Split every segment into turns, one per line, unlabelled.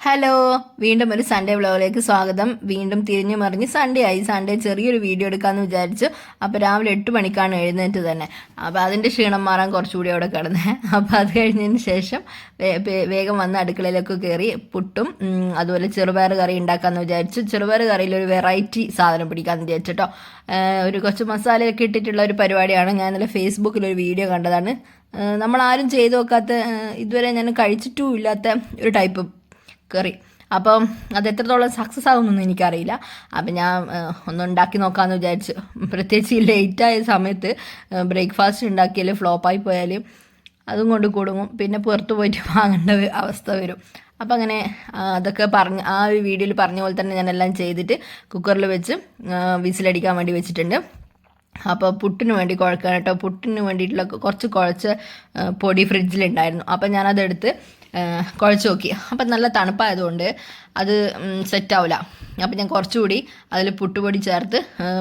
Hello വീണ്ടും ഒരു Sunday വ്ലോഗിലേക്ക് സ്വാഗതം. വീണ്ടും തിരിഞ്ഞു മറിഞ്ഞ് സൺഡേ ആയി. സൺഡേ ചെറിയൊരു വീഡിയോ എടുക്കാമെന്ന് വിചാരിച്ചു. അപ്പോൾ രാവിലെ എട്ട് മണിക്കാണ് എഴുന്നേറ്റ് തന്നെ. അപ്പോൾ അതിന്റെ ക്ഷീണം മാറാൻ കുറച്ചുകൂടി അവിടെ കിടന്നേ. അപ്പോൾ അത് കഴിഞ്ഞതിന് ശേഷം വേഗം വന്ന് അടുക്കളയിലൊക്കെ കയറി പുട്ടും അതുപോലെ ചെറുപയർ കറി ഉണ്ടാക്കാമെന്ന് വിചാരിച്ചു. ചെറുപയർ കറിയിൽ ഒരു വെറൈറ്റി സാധനം പിടിക്കാമെന്ന് വിചാരിച്ചു കേട്ടോ ഒരു കുറച്ച് മസാലയൊക്കെ ഇട്ടിട്ടുള്ള ഒരു പരിപാടിയാണ്. ഞാൻ ഇന്നലെ ഫേസ്ബുക്കിൽ ഒരു വീഡിയോ കണ്ടതാണ്. നമ്മൾ ആരും ചെയ്തു നോക്കാത്ത ഇതുവരെ ഞാൻ കഴിച്ചിട്ടും ഇല്ലാത്ത ഒരു ടൈപ്പ് കറി. അപ്പം അത് എത്രത്തോളം സക്സസ് ആകുമെന്നൊന്നും എനിക്കറിയില്ല. അപ്പം ഞാൻ ഏഹ്, ഒന്ന് ഉണ്ടാക്കി നോക്കാമെന്ന് വിചാരിച്ചു. പ്രത്യേകിച്ച് ഈ ലേറ്റായ സമയത്ത് ബ്രേക്ക്ഫാസ്റ്റ് ഉണ്ടാക്കിയാൽ ഫ്ലോപ്പായി പോയാൽ അതും കൊണ്ട് കുടുങ്ങും. പിന്നെ പുറത്ത് പോയിട്ട് വാങ്ങേണ്ട അവസ്ഥ വരും. അപ്പം അങ്ങനെ അതൊക്കെ പറഞ്ഞ് ആ ഒരു വീഡിയോയിൽ പറഞ്ഞ പോലെ തന്നെ ഞാനെല്ലാം ചെയ്തിട്ട് കുക്കറിൽ വെച്ച് വിസിലടിക്കാൻ വേണ്ടി വെച്ചിട്ടുണ്ട്. അപ്പോൾ പുട്ടിന് വേണ്ടി കുഴക്കാൻ കേട്ടോ. പുട്ടിന് വേണ്ടിയിട്ടുള്ള കുറച്ച് കുഴച്ച് പൊടി ഫ്രിഡ്ജിലുണ്ടായിരുന്നു അപ്പം ഞാനതെടുത്ത് കുഴച്ച് നോക്കി. അപ്പം നല്ല തണുപ്പായതുകൊണ്ട് അത് സെറ്റ് ആവില്ല അപ്പം ഞാൻ കുറച്ചുകൂടി അതിൽ പുട്ടുപൊടി ചേർത്ത്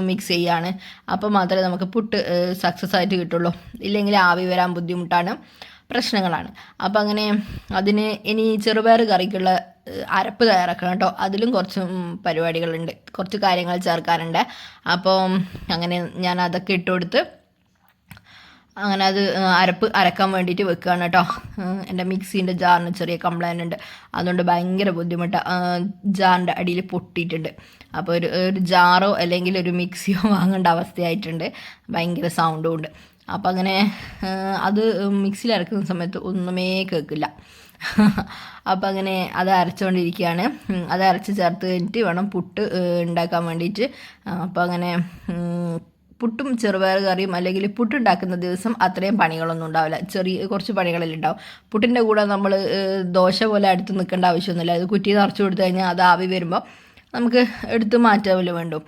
മിക്സ് ചെയ്യാണ്. അപ്പോൾ മാത്രമേ നമുക്ക് പുട്ട് സക്സസ് ആയിട്ട് കിട്ടുള്ളൂ. ഇല്ലെങ്കിൽ ആവി വരാൻ ബുദ്ധിമുട്ടാണ് പ്രശ്നങ്ങളാണ്. അപ്പം അങ്ങനെ അതിന് ഇനി ചെറുപയർ കറിക്കുള്ള അരപ്പ് തയ്യാറാക്കണം കേട്ടോ. അതിലും കുറച്ച് പരിപാടികളുണ്ട്. കുറച്ച് കാര്യങ്ങൾ ചേർക്കാനുണ്ട്. അപ്പം അങ്ങനെ ഞാൻ അതൊക്കെ ഇട്ട് കൊടുത്ത് അങ്ങനെ അത് അരപ്പ് അരക്കാൻ വേണ്ടിയിട്ട് വെക്കുകയാണ് കേട്ടോ. എന്റെ മിക്സീന്റെ ജാറിന് ചെറിയ കംപ്ലൈന്റ് ഉണ്ട്. അതുകൊണ്ട് ഭയങ്കര ബുദ്ധിമുട്ട്. ജാറിന്റെ അടിയിൽ പൊട്ടിയിട്ടുണ്ട്. അപ്പോൾ ഒരു ഒരു ജാറോ അല്ലെങ്കിൽ ഒരു മിക്സിയോ വാങ്ങേണ്ട അവസ്ഥയായിട്ടുണ്ട്. ഭയങ്കര സൗണ്ടും ഉണ്ട്. അപ്പം അങ്ങനെ അത് മിക്സിയിൽ അരക്കുന്ന സമയത്ത് ഒന്നുമേ കേൾക്കില്ല. അപ്പം അങ്ങനെ അത് അരച്ചുകൊണ്ടിരിക്കുകയാണ്. അത് അരച്ച് ചേർത്ത് കഴിഞ്ഞിട്ട് വേണം പുട്ട് ഉണ്ടാക്കാൻ വേണ്ടിയിട്ട്. അപ്പം അങ്ങനെ പുട്ടും ചെറുപയർ കറിയും അല്ലെങ്കിൽ പുട്ടുണ്ടാക്കുന്ന ദിവസം അത്രയും പണികളൊന്നും ഉണ്ടാവില്ല. ചെറിയ കുറച്ച് പണികളെല്ലാം ഉണ്ടാവും പുട്ടിന്റെ കൂടെ നമ്മൾ ദോശ പോലെ അടുത്ത് നിൽക്കേണ്ട ആവശ്യമൊന്നുമില്ല. അത് കുറ്റി നിറച്ച് കൊടുത്തു കഴിഞ്ഞാൽ അത് ആവി വരുമ്പോൾ നമുക്ക് എടുത്ത് മാറ്റാമല്ലോ വേണ്ടു.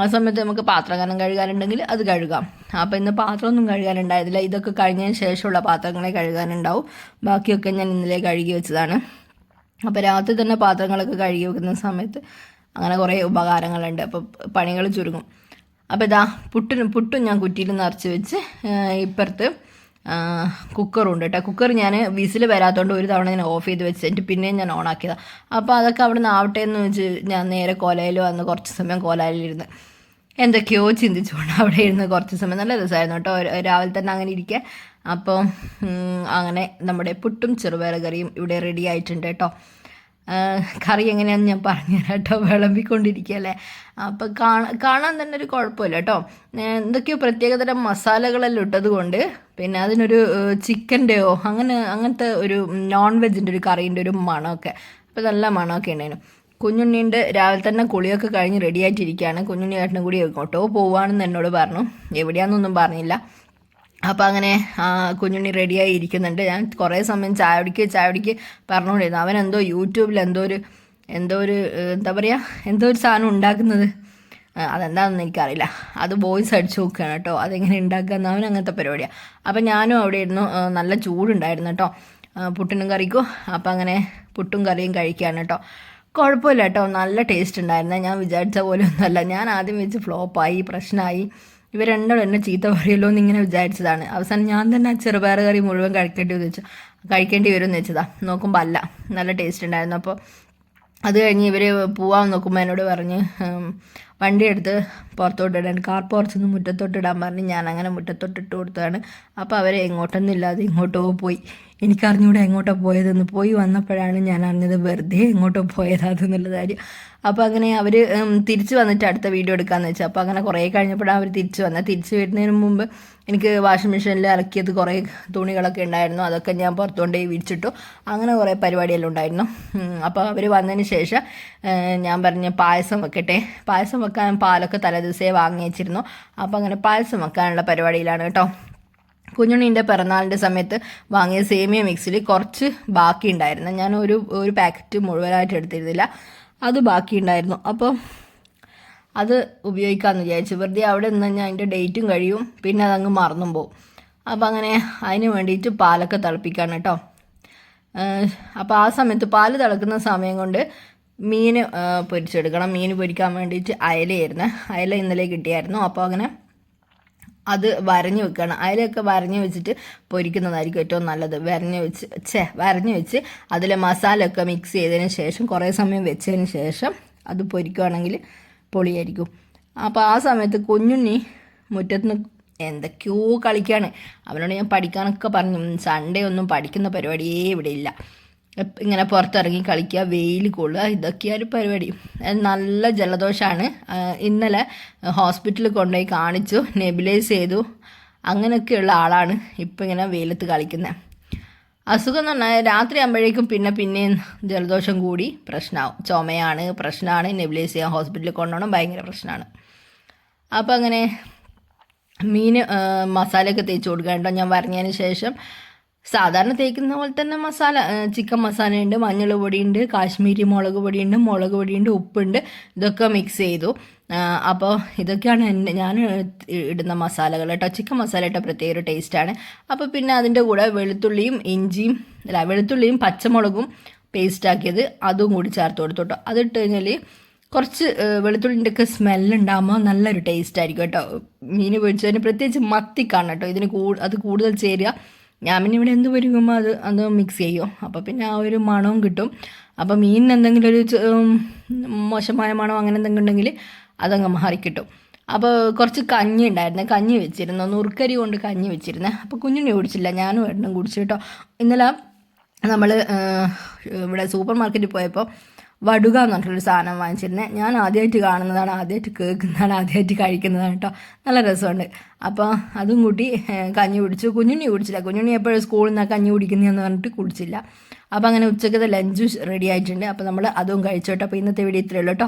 ആ സമയത്ത് നമുക്ക് പാത്രകാലം കഴുകാനുണ്ടെങ്കിൽ അത് കഴുകാം. അപ്പോൾ ഇന്ന് പാത്രമൊന്നും കഴുകാനുണ്ടായതില്ല ഇതൊക്കെ കഴിഞ്ഞതിന് ശേഷമുള്ള പാത്രങ്ങളെ കഴുകാനുണ്ടാവും. ബാക്കിയൊക്കെ ഞാൻ ഇന്നലെ കഴുകി വെച്ചതാണ്. അപ്പോൾ രാത്രി തന്നെ പാത്രങ്ങളൊക്കെ കഴുകി വെക്കുന്ന സമയത്ത് അങ്ങനെ കുറേ ഉപകാരങ്ങളുണ്ട്. അപ്പോൾ പണികൾ ചുരുങ്ങും. അപ്പോൾ ഇതാ പുട്ടിന് പുട്ടും ഞാൻ കുറ്റിയിൽ നിറച്ച് വെച്ച് ഇപ്പുറത്ത് കുക്കറുണ്ട് കേട്ടോ. കുക്കർ ഞാൻ വിസിൽ വരാത്തതുകൊണ്ട് ഒരു തവണ ഞാൻ ഓഫ് ചെയ്ത് വെച്ചിട്ട് പിന്നെയും ഞാൻ ഓണാക്കിയതാണ് അപ്പോൾ അതൊക്കെ അവിടെ നിന്ന് ആവട്ടെ എന്ന് വെച്ച് ഞാൻ നേരെ കോലയിൽ വന്ന് കുറച്ച് സമയം കോലയിലിരുന്ന് എന്തൊക്കെയോ ചിന്തിച്ചുകൊണ്ട് അവിടെ ഇരുന്ന് കുറച്ച് സമയം നല്ല രസമായിരുന്നു കേട്ടോ. രാവിലെ തന്നെ അങ്ങനെ ഇരിക്കുക അപ്പോൾ അങ്ങനെ നമ്മുടെ പുട്ടും ചെറുപയർ കറിയും ഇവിടെ റെഡി ആയിട്ടുണ്ട് കേട്ടോ. കറി എങ്ങനെയാണെന്ന് ഞാൻ പറഞ്ഞു കേട്ടോ വിളമ്പിക്കൊണ്ടിരിക്കുകയല്ലേ? അപ്പോൾ കാണാൻ കാണാൻ തന്നെ ഒരു കുഴപ്പമില്ല കേട്ടോ. എന്തൊക്കെയോ പ്രത്യേകതരം മസാലകളെല്ലാം ഇട്ടത് കൊണ്ട് പിന്നെ അതിനൊരു ചിക്കന്റെയോ അങ്ങനെ അങ്ങനത്തെ ഒരു നോൺ വെജിന്റെ ഒരു കറീന്റെ ഒരു മണമൊക്കെ. അപ്പോൾ നല്ല മണമൊക്കെ ഉണ്ടായിരുന്നു. കുഞ്ഞുണ്ണീന്റെ രാവിലെ തന്നെ കുളിയൊക്കെ കഴിഞ്ഞ് റെഡി ആയിട്ടിരിക്കുകയാണ്. കുഞ്ഞുണ്ണി ഏട്ടനും കൂടി എങ്ങോട്ടോ പോവാണെന്ന് എന്നോട് പറഞ്ഞു. എവിടെയാണെന്നൊന്നും പറഞ്ഞില്ല. അപ്പോൾ അങ്ങനെ കുഞ്ഞുണ്ണി റെഡിയായി ഇരിക്കുന്നുണ്ട്. ഞാൻ കുറേ സമയം ചായ കുടിക്കുക ചായ കുടിക്കുക പറഞ്ഞുകൊണ്ടിരുന്നു. അവൻ എന്തോ യൂട്യൂബിൽ എന്തോ ഒരു എന്തോ ഒരു എന്താ പറയുക എന്തോ ഒരു സാധനം ഉണ്ടാക്കുന്നത്. അതെന്താണെന്ന് എനിക്കറിയില്ല. അത് ബോയ്സ് അടിച്ച് നോക്കുകയാണ് കേട്ടോ. അതെങ്ങനെ ഉണ്ടാക്കുക അവൻ അങ്ങനത്തെ പരിപാടിയാണ് അപ്പം ഞാനും അവിടെ ഇരുന്നു. നല്ല ചൂടുണ്ടായിരുന്നു കേട്ടോ. പുട്ടിനും കറിക്കും? അപ്പം അങ്ങനെ പുട്ടും കറിയും കഴിക്കുകയാണ് കേട്ടോ. കുഴപ്പമില്ല കേട്ടോ. നല്ല ടേസ്റ്റ് ഉണ്ടായിരുന്നു. ഞാൻ വിചാരിച്ച പോലെ ഒന്നുമല്ല. ഞാൻ ആദ്യം വെച്ച് ഫ്ലോപ്പായി പ്രശ്നമായി. ഇവർ രണ്ടും എന്നെ ചീത്ത പറയുമല്ലോ എന്ന് ഇങ്ങനെ വിചാരിച്ചതാണ്. അവസാനം ഞാൻ തന്നെ ആ ചെറുപയർ കറി മുഴുവൻ കഴിക്കേണ്ടി വന്നു വെച്ചു. കഴിക്കേണ്ടി വരും എന്ന് വെച്ചതാ. നോക്കുമ്പോൾ അല്ല. നല്ല ടേസ്റ്റ് ഉണ്ടായിരുന്നു. അപ്പോൾ അത് കഴിഞ്ഞ് ഇവർ പോവാൻ നോക്കുമ്പോൾ എന്നോട് പറഞ്ഞ് വണ്ടി എടുത്ത് പുറത്തോട്ട് ഇടാൻ കാർ പുറത്തുനിന്ന് മുറ്റത്തോട്ട് ഇടാൻ പറഞ്ഞ് ഞാൻ അങ്ങനെ മുറ്റത്തോട്ട് ഇട്ട് കൊടുത്തതാണ്. അപ്പോൾ അവരെ എങ്ങോട്ടൊന്നും ഇല്ലാതെ ഇങ്ങോട്ടോ പോയി. എനിക്കറിഞ്ഞൂടെ എങ്ങോട്ടോ പോയതെന്ന്. പോയി വന്നപ്പോഴാണ് ഞാൻ അറിഞ്ഞത് വെറുതെ എങ്ങോട്ടോ പോയതാതെന്നുള്ള കാര്യം. അപ്പോൾ അങ്ങനെ അവർ തിരിച്ചു വന്നിട്ട് അടുത്ത വീഡിയോ എടുക്കാമെന്ന് വെച്ചാൽ അപ്പോൾ അങ്ങനെ കുറേ കഴിഞ്ഞപ്പോഴാണ് അവർ തിരിച്ചു വന്നത് തിരിച്ചു വരുന്നതിന് മുമ്പ് എനിക്ക് വാഷിംഗ് മെഷീനിൽ ഇറക്കിയത് കുറേ തുണികളൊക്കെ ഉണ്ടായിരുന്നു. അതൊക്കെ ഞാൻ പുറത്തുകൊണ്ടേ വിരിച്ചിട്ടു. അങ്ങനെ കുറേ പരിപാടിയെല്ലാം ഉണ്ടായിരുന്നു. അപ്പോൾ അവർ വന്നതിന് ശേഷം ഞാൻ പറഞ്ഞ പായസം വെക്കട്ടെ. പായസം വെക്കാൻ പാലൊക്കെ തലേദിവസമേ വാങ്ങി വെച്ചിരുന്നു. അപ്പോൾ അങ്ങനെ പായസം വെക്കാനുള്ള പരിപാടിയിലാണ് കേട്ടോ. കുഞ്ഞുണ്ണീന്റെ പിറന്നാളിന്റെ സമയത്ത് വാങ്ങിയ സേമിയ മിക്സിൽ കുറച്ച് ബാക്കി ഉണ്ടായിരുന്നു ഞാൻ ഒരു ഒരു പാക്കറ്റ് മുഴുവനായിട്ട് എടുത്തിരുന്നില്ല. അത് ബാക്കി ഉണ്ടായിരുന്നു അപ്പോൾ അത് ഉപയോഗിക്കാമെന്ന് വിചാരിച്ചു. വെറുതെ അവിടെ നിന്ന് ഞാൻ അതിന്റെ ഡേറ്റും കഴിയും. പിന്നെ അതങ്ങ് മറന്നും പോകും അപ്പം അങ്ങനെ അതിന് വേണ്ടിയിട്ട് പാലൊക്കെ തിളപ്പിക്കാണ് കേട്ടോ. അപ്പോൾ ആ സമയത്ത് പാൽ തിളക്കുന്ന സമയം കൊണ്ട് മീൻ പൊരിച്ചെടുക്കണം. മീൻ പൊരിക്കാൻ വേണ്ടിയിട്ട് അയലയായിരുന്നു. അയല ഇന്നലെ കിട്ടിയായിരുന്നു. അപ്പോൾ അങ്ങനെ അത് വരഞ്ഞു വെക്കണം. അതിലൊക്കെ വരഞ്ഞു വെച്ചിട്ട് പൊരിക്കുന്നതായിരിക്കും ഏറ്റവും നല്ലത്. വരഞ്ഞു വെച്ച് ഛേ വരഞ്ഞു വെച്ച് അതിൽ മസാല ഒക്കെ മിക്സ് ചെയ്തതിന് ശേഷം കുറേ സമയം വെച്ചതിന് ശേഷം അത് പൊരിക്കുകയാണെങ്കിൽ പൊളിയായിരിക്കും. അപ്പോൾ ആ സമയത്ത് കുഞ്ഞുണ്ണി മുറ്റത്ത് എന്തൊക്കെയോ കളിക്കുകയാണ് അവനോട് ഞാൻ പഠിക്കാനൊക്കെ പറഞ്ഞു. സൺഡേ ഒന്നും പഠിക്കുന്ന പരിപാടിയേ ഇവിടെ ഇല്ല. ഇങ്ങനെ പുറത്തിറങ്ങി കളിക്കുക വെയിൽ കൊള്ളുക ഇതൊക്കെയാണ് പരിപാടി. നല്ല ജലദോഷമാണ് ഇന്നലെ ഹോസ്പിറ്റലിൽ കൊണ്ടുപോയി കാണിച്ചു നെബിലൈസ് ചെയ്തു. അങ്ങനെയൊക്കെയുള്ള ആളാണ് ഇപ്പം ഇങ്ങനെ വെയിലത്ത് കളിക്കുന്നത് അസുഖം എന്ന് പറഞ്ഞാൽ രാത്രി ആകുമ്പോഴേക്കും പിന്നെ പിന്നെയും ജലദോഷം കൂടി പ്രശ്നമാവും ചുമയാണ് പ്രശ്നമാണ് നെബിലൈസ് ചെയ്യാൻ ഹോസ്പിറ്റലിൽ കൊണ്ടുപോകണം ഭയങ്കര പ്രശ്നമാണ് അപ്പോൾ അങ്ങനെ മീൻ മസാലയൊക്കെ തേച്ച് കൊടുക്കുക കേട്ടോ ഞാൻ വരഞ്ഞതിന് ശേഷം. സാധാരണ തേക്കുന്ന പോലെ തന്നെ മസാല ചിക്കൻ മസാലയുണ്ട് മഞ്ഞൾ പൊടിയുണ്ട് കാശ്മീരി മുളക് പൊടിയുണ്ട് മുളക് പൊടിയുണ്ട് ഉപ്പുണ്ട്. ഇതൊക്കെ മിക്സ് ചെയ്തു. അപ്പോൾ ഇതൊക്കെയാണ് എന്റെ ഞാൻ ഇടുന്ന മസാലകൾ കേട്ടോ. ചിക്കൻ മസാല ഇട്ട പ്രത്യേക ഒരു ടേസ്റ്റാണ് അപ്പോൾ പിന്നെ അതിന്റെ കൂടെ വെളുത്തുള്ളിയും ഇഞ്ചിയും അല്ല വെളുത്തുള്ളിയും പച്ചമുളകും പേസ്റ്റാക്കിയത് അതും കൂടി ചേർത്ത് കൊടുത്തു കേട്ടോ. അതിട്ട് കഴിഞ്ഞാൽ കുറച്ച് വെളുത്തുള്ളിന്റെ ഒക്കെ സ്മെല്ലുണ്ടാകുമ്പോൾ നല്ലൊരു ടേസ്റ്റ് ആയിരിക്കും കേട്ടോ. മീൻ പൊരിച്ചതിന് പ്രത്യേകിച്ച് മത്തിക്കാണ് കേട്ടോ. ഇതിന് കൂ അത് കൂടുതൽ ചേരുക. ഞാൻ പിന്നെ ഇവിടെ എന്ത് പൊരിക്കുമ്പോൾ അത് അത് മിക്സ് ചെയ്യും. അപ്പോൾ പിന്നെ ആ ഒരു മണവും കിട്ടും. അപ്പോൾ മീനിന് എന്തെങ്കിലും ഒരു മോശമായ മണം അങ്ങനെ എന്തെങ്കിലും ഉണ്ടെങ്കിൽ അതങ്ങ് മാറിക്കിട്ടും. അപ്പോൾ കുറച്ച് കഞ്ഞി ഉണ്ടായിരുന്നു. കഞ്ഞി വെച്ചിരുന്നു. നുറുക്കരി കൊണ്ട് കഞ്ഞി വെച്ചിരുന്നു. അപ്പോൾ കുഞ്ഞിനെ കുടിച്ചില്ല. ഞാനും എണ്ണം കുടിച്ചു കേട്ടോ. ഇന്നലെ നമ്മൾ ഇവിടെ സൂപ്പർ മാർക്കറ്റിൽ പോയപ്പോൾ വടുക എന്ന് പറഞ്ഞിട്ടൊരു സാധനം വാങ്ങിച്ചിരുന്നത് ഞാൻ ആദ്യമായിട്ട് കാണുന്നതാണ് ആദ്യമായിട്ട് കേൾക്കുന്നതാണ് ആദ്യമായിട്ട് കഴിക്കുന്നതാണ് കേട്ടോ നല്ല രസമുണ്ട്. അപ്പോൾ അതും കൂട്ടി കഞ്ഞി കുടിച്ചു. കുഞ്ഞുണ്ണി കുടിച്ചില്ല. കുഞ്ഞുണ്ണി എപ്പോഴും സ്കൂളിൽ നിന്നാണ് കഞ്ഞി കുടിക്കുന്നതെന്ന് പറഞ്ഞിട്ട് കുടിച്ചില്ല. അപ്പോൾ അങ്ങനെ ഉച്ചക്കത്തെ ലഞ്ച് റെഡി ആയിട്ടുണ്ട്. അപ്പോൾ നമ്മൾ അതും കഴിച്ചു കേട്ടോ അപ്പോൾ ഇന്നത്തെ വീഡിയോ ഇത്രയേ ഉള്ളൂ കേട്ടോ